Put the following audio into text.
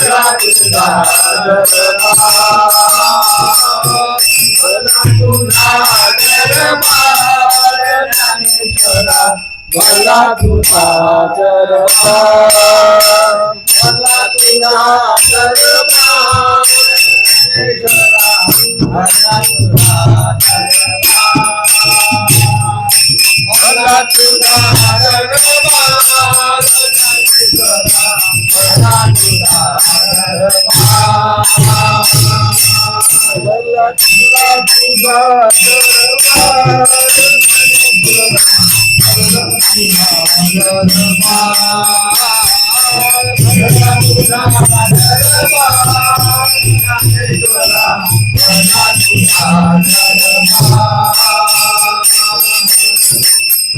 मला तुझा दरबार मला तुझा दरबार मला तुझा मला तुझा दरबार मला तुझा दरबार मला तुझा